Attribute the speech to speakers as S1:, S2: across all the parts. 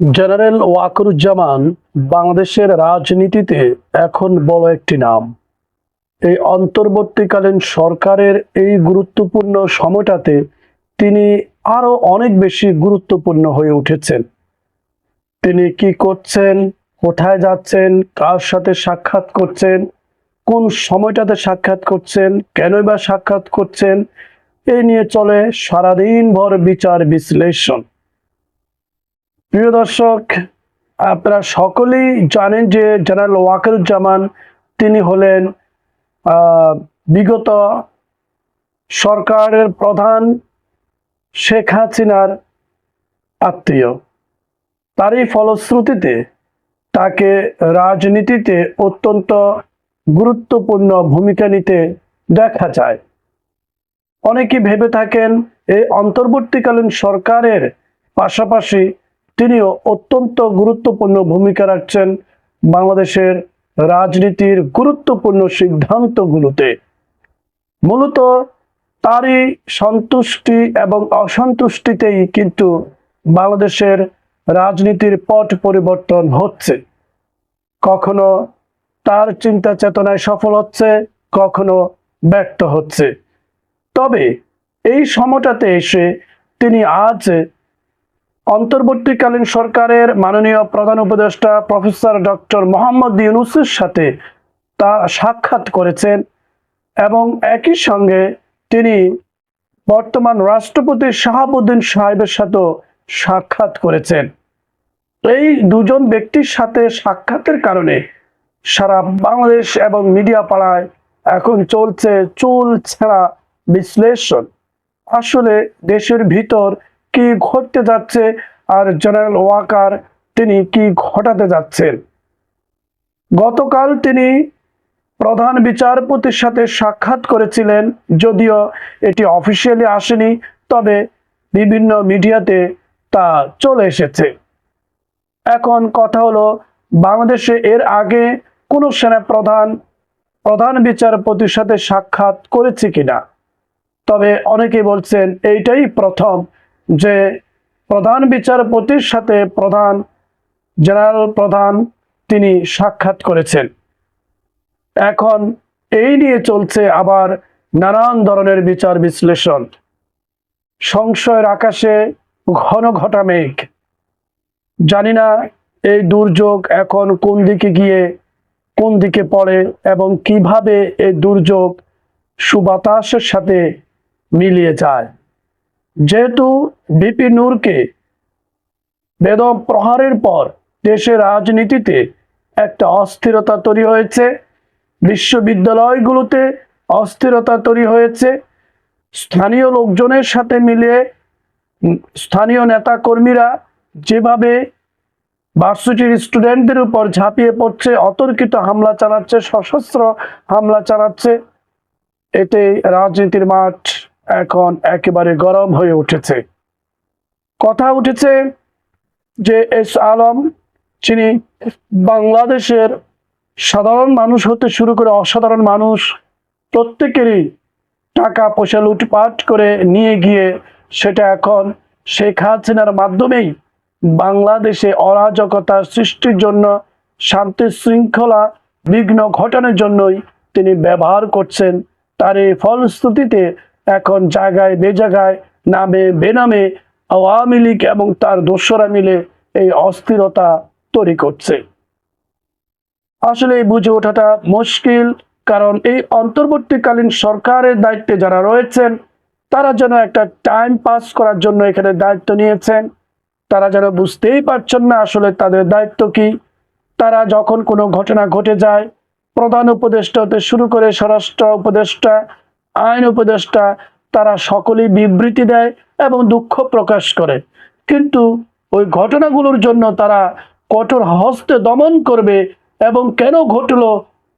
S1: General Waker-Uz-Zaman বাংলাদেশের রাজনীতিতে এখন বড় একটি নাম। এই অন্তর্বর্তীকালীন সরকারের এই গুরুত্বপূর্ণ সময়টাতে তিনি আরও অনেক বেশি গুরুত্বপূর্ণ হয়ে উঠেছেন। তিনি কি করছেন, কোথায় যাচ্ছেন, কার সাথে সাক্ষাৎ করছেন, কোন সময়টাতে সাক্ষাৎ করছেন, কেনই বা সাক্ষাৎ করছেন এই নিয়ে চলে সারাদিন ভর বিচার বিশ্লেষণ। প্রিয় দর্শক, আপনারা সকলেই জানেন যে জেনারেল ওয়াকারুজ্জামান তিনি হলেন বিগত সরকারের প্রধান শেখ হাসিনার আত্মীয়। তারই ফলশ্রুতিতে তাকে রাজনীতিতে অত্যন্ত গুরুত্বপূর্ণ ভূমিকা নিতে দেখা যায়। অনেকে ভেবে থাকেন, এই অন্তর্বর্তীকালীন সরকারের পাশাপাশি তিনিও অত্যন্ত গুরুত্বপূর্ণ ভূমিকা রাখছেন বাংলাদেশের রাজনীতির গুরুত্বপূর্ণ সিদ্ধান্তগুলোতে। মূলত তারই সন্তুষ্টি এবং অসন্তুষ্টিতেই কিন্তু বাংলাদেশের রাজনীতির পট পরিবর্তন হচ্ছে। কখনো তার চিন্তা চেতনায় সফল হচ্ছে, কখনো ব্যর্থ হচ্ছে। তবে এই সময়টাতে এসে তিনি আজ অন্তর্বর্তীকালীন সরকারের মাননীয় প্রধান উপদেষ্টা প্রফেসর ডক্টর মোহাম্মদ ইউনুসের সাথে তা সাক্ষাৎ করেছেন এবং একই সঙ্গে তিনি বর্তমান রাষ্ট্রপতি শাহাবুদ্দিন সাহেবের সাথেও সাক্ষাৎ করেছেন। এই দুজন ব্যক্তির সাথে সাক্ষাতের কারণে সারা বাংলাদেশ এবং মিডিয়া পাড়ায় এখন চলছে চুল ছেঁড়া বিশ্লেষণ। আসলে দেশের ভিতর কি ঘটতে যাচ্ছে আর জেনারেল ওয়াকার তিনি কি ঘটাতে যাচ্ছেন? গতকাল তিনি প্রধান বিচারপতির সাথে সাক্ষাৎ করেছিলেন, যদিও এটি অফিসিয়ালি আসেনি, তবে বিভিন্ন মিডিয়াতে তা চলে এসেছে। এখন কথা হলো, বাংলাদেশে এর আগে কোনো সেনা প্রধান প্রধান বিচারপতির সাথে সাক্ষাৎ করেছে কিনা? তবে অনেকে বলছেন, এইটাই প্রথম যে প্রধান বিচারপতির সাথে প্রধান জেনারেল প্রধান তিনি সাক্ষাৎ করেছেন। এখন এই নিয়ে চলছে আবার নানান ধরনের বিচার বিশ্লেষণ। সংশয়ের আকাশে ঘন ঘটা মেঘ। জানি না এই দুর্যোগ এখন কোন দিকে গিয়ে, কোন দিকে পড়ে এবং কীভাবে এই দুর্যোগ সুবাতাসের সাথে মিলিয়ে যায়। যেহেতু বিপি নূরকে বেদম প্রহারের পর দেশের রাজনীতিতে একটা অস্থিরতা তৈরি হয়েছে, বিশ্ববিদ্যালয়গুলোতে অস্থিরতা তৈরি হয়েছে। স্থানীয় লোকজনের সাথে মিলিয়ে স্থানীয় নেতা কর্মীরা যেভাবে ভার্সিটির স্টুডেন্টদের উপর ঝাঁপিয়ে পড়ছে, অতর্কিত হামলা চালাচ্ছে, সশস্ত্র হামলা চালাচ্ছে এতে রাজনীতির মাঠ এখন একেবারে গরম হয়ে উঠেছে। কথা উঠেছে যে এস আলম, যিনি বাংলাদেশের সাধারণ মানুষ হতে শুরু করে অসাধারণ মানুষ, প্রত্যেকেরই টাকা পয়সা লুটপাট করে নিয়ে গিয়ে সেটা এখন শেখ হাসিনার মাধ্যমেই বাংলাদেশে অরাজকতা সৃষ্টির জন্য শান্তি শৃঙ্খলা বিঘ্ন ঘটানোর জন্যই তিনি ব্যবহার করছেন। তার এই ফলশ্রুতিতে এখন জায়গায়, বেজায়গায়, নামে, বেনামে আওয়ামী লীগ এবং তার দোসরা মিলে এই অস্থিরতা তৈরি করছে। আসলে বুঝে ওঠাটা মুশকিল, কারণ এই অন্তর্বর্তীকালীন সরকারের দায়িত্বে যারা রয়েছেন, তারা যেন একটা টাইম পাস করার জন্য এখানে দায়িত্ব নিয়েছেন। তারা যেন বুঝতেই পারছেন না আসলে তাদের দায়িত্ব কি। তারা যখন কোনো ঘটনা ঘটে যায়, প্রধান উপদেষ্টা হতে শুরু করে স্বরাষ্ট্র উপদেষ্টা আইন উপদেষ্টা তারা সকলেই বিবৃতি দেয় এবং দুঃখ প্রকাশ করে। কিন্তু ওই ঘটনাগুলোর জন্য তারা কঠোর হস্তে দমন করবে এবং কেন ঘটলো,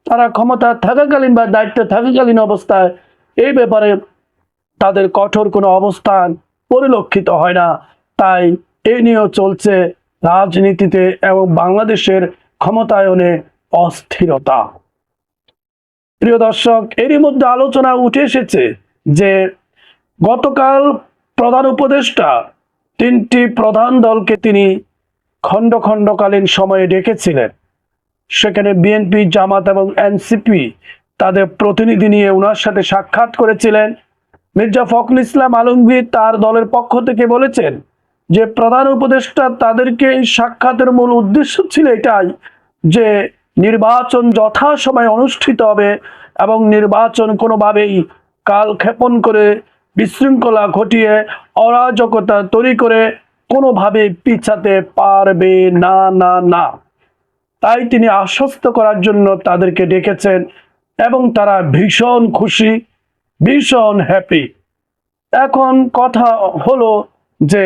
S1: তারা ক্ষমতা থাকাকালীন বা দায়িত্বে থাকাকালীন অবস্থায়, এই ব্যাপারে তাদের কঠোর কোনো অবস্থান পরিলক্ষিত হয় না। তাই এ নিয়েও চলছে রাজনীতিতে এবং বাংলাদেশের ক্ষমতায়নে অস্থিরতা। প্রিয় দর্শক, এরই মধ্যে আলোচনা উঠে এসেছে যে গতকাল প্রধান উপদেষ্টা তিনটি প্রধান দলকে তিনি খণ্ড খণ্ডকালীন সময়ে ডেকেছিলেন। সেখানে বিএনপি জামাত এবং এনসিপি তাদের প্রতিনিধি নিয়ে ওনার সাথে সাক্ষাৎ করেছিলেন। মির্জা ফখরুল ইসলাম আলমগীর তার দলের পক্ষ থেকে বলেছেন যে প্রধান উপদেষ্টা তাদেরকে এই সাক্ষাতের মূল উদ্দেশ্য ছিল এটাই যে নির্বাচন যথাসময়ে অনুষ্ঠিত হবে এবং নির্বাচন কোনোভাবেই কাল ক্ষেপণ করে বিশৃঙ্খলা ঘটিয়ে অরাজকতা তৈরি করে কোনোভাবে পিছাতে পারবে না না না। তাই তিনি আশ্বস্ত করার জন্য তাদেরকে ডেকেছেন এবং তারা ভীষণ খুশি, ভীষণ হ্যাপি এখন কথা হলো যে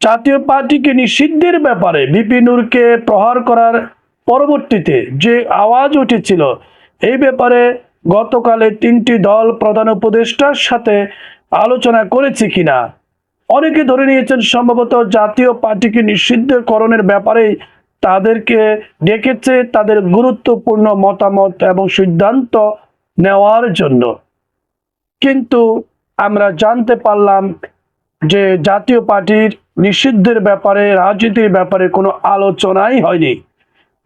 S1: জাতীয় পার্টিকে নিষিদ্ধের ব্যাপারে বিপিনুরকে প্রহার করার পরবর্তীতে যে আওয়াজ উঠেছিল, এই ব্যাপারে গতকালে তিনটি দল প্রধান উপদেষ্টার সাথে আলোচনা করেছে কিনা? অনেকে ধরে নিয়েছেন সম্ভবত জাতীয় পার্টিকে নিষিদ্ধকরণের ব্যাপারে তাদেরকে ডেকেছে তাদের গুরুত্বপূর্ণ মতামত এবং সিদ্ধান্ত নেওয়ার জন্য। কিন্তু আমরা জানতে পারলাম যে জাতীয় পার্টির নিষিদ্ধের ব্যাপারে, রাজনীতির ব্যাপারে কোনো আলোচনাই হয়নি।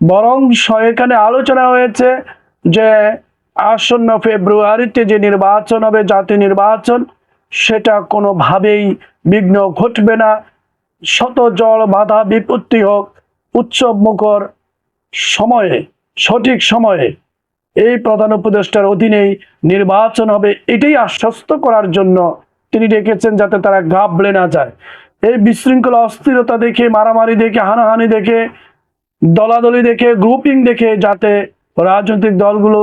S1: বরং এখানে আলোচনা হয়েছে যে আসন্ন ফেব্রুয়ারিতে যে নির্বাচন হবে, জাতীয় নির্বাচন, সেটা কোনোভাবেই বিঘ্ন ঘটবে না। শত জল বাধা বিপত্তি হোক, উৎসব মুখর সময়ে, সঠিক সময়ে এই প্রধান উপদেষ্টার অধীনেই নির্বাচন হবে। এটাই আশ্বস্ত করার জন্য তিনি ডেকেছেন যাতে তারা গাবলে না যায়। এই বিশৃঙ্খলা, অস্থিরতা দেখে, মারামারি দেখে, হানাহানি দেখে দলাদলি দেখে গ্রুপিং দেখে যাতে রাজনৈতিক দলগুলো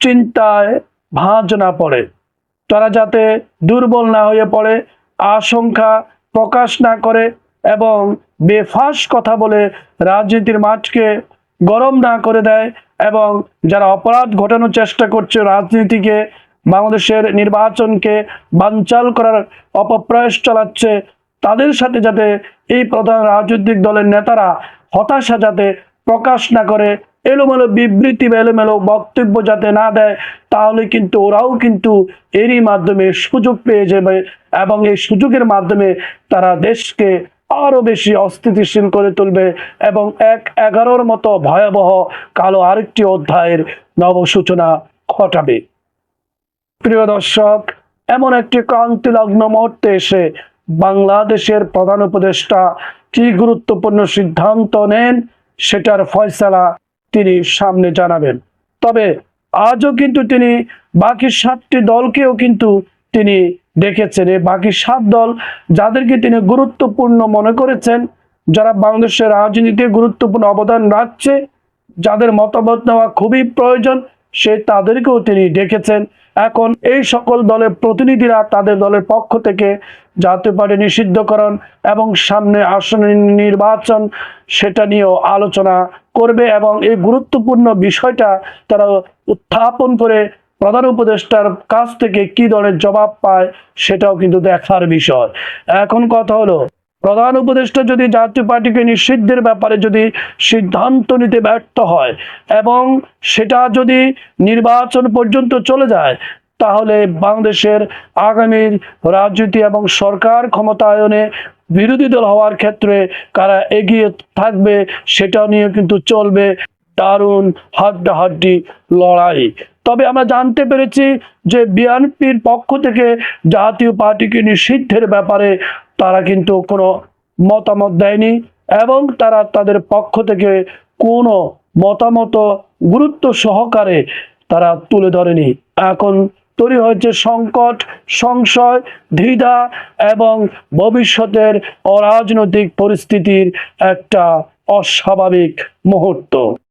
S1: চিন্তায় ভাঁজ না পড়ে। তারা যাতে দুর্বল না হয়ে পড়ে, আশঙ্কা প্রকাশ না করে এবং বেফাস কথা বলে রাজনীতির মাঠকে গরম না করে দেয় এবং যারা অপরাধ ঘটানোর চেষ্টা করছে রাজনীতিকে, বাংলাদেশের নির্বাচনকে বানচাল করার অপপ্রয়াস চালাচ্ছে, তাদের সাথে যাতে এই প্রধান রাজনৈতিক দলের নেতারা হতাশা যাতে প্রকাশ না করে, এলোমেলো বিবৃতি বা এলোমেলো বক্তব্য যাতে না দেয়, তাহলে কিন্তু ওরাও কিন্তু এরই মাধ্যমে সুযোগ পেয়ে যাবে এবং এই সুযোগের মাধ্যমে তারা দেশকে আরও বেশি অস্থিতিশীল করে তুলবে এবং এক এগারোর মতো ভয়াবহ কালো আরেকটি অধ্যায়ের নবসূচনা ঘটাবে। প্রিয় দর্শক, এমন একটি ক্রান্তি লগ্ন মুহূর্তে এসে বাংলাদেশের প্রধান উপদেষ্টা কি গুরুত্বপূর্ণ সিদ্ধান্ত নেন সেটার ফয়সালা তিনি সামনে জানাবেন। তবে আজও কিন্তু তিনি বাকি সাতটি দলকেও কিন্তু তিনি ডেকেছেন এই বাকি সাত দল যাদেরকে তিনি গুরুত্বপূর্ণ মনে করেছেন, যারা বাংলাদেশের রাজনীতিতে গুরুত্বপূর্ণ অবদান রাখছে, যাদের মতামত নেওয়া খুবই প্রয়োজন, সে তাদেরকেও তিনি ডেকেছেন এখন এই সকল দলের প্রতিনিধিরা তাদের দলের পক্ষ থেকে জাতীয় পার্টি নিষিদ্ধকরণ এবং সামনে আসন্ন নির্বাচন সেটা নিয়েও আলোচনা করবে এবং এই গুরুত্বপূর্ণ বিষয়টা তারা উত্থাপন করে প্রধান উপদেষ্টার কাছ থেকে কি ধরনের জবাব পায় সেটাও কিন্তু দেখার বিষয়। এখন কথা হলো প্রধান উপদেষ্টা যদি জাতীয় পার্টিকে নিষিদ্ধের ব্যাপারে যদি সিদ্ধান্ত নিতে ব্যর্থ হয় এবং সেটা যদি নির্বাচন পর্যন্ত চলে যায়, তাহলে বাংলাদেশের আগামী রাজনীতি এবং সরকার ক্ষমতায়নে বিরোধী দল হওয়ার ক্ষেত্রে কারা এগিয়ে থাকবে সেটা নিয়ে কিন্তু চলবে দারুণ হাড্ডাহাড্ডি লড়াই। তবে আমরা জানতে পেরেছি যে বিএনপির পক্ষ থেকে জাতীয় পার্টিকে নিষিদ্ধের ব্যাপারে তারা কিন্তু কোনো মতামত দেয়নি এবং তারা তাদের পক্ষ থেকে কোনো মতামত গুরুত্ব সহকারে তারা তুলে ধরেনি। এখন তৈরি হয়েছে সংকট, সংশয়, দ্বিধা এবং ভবিষ্যতের অরাজনৈতিক পরিস্থিতির একটা অস্বাভাবিক মুহূর্ত।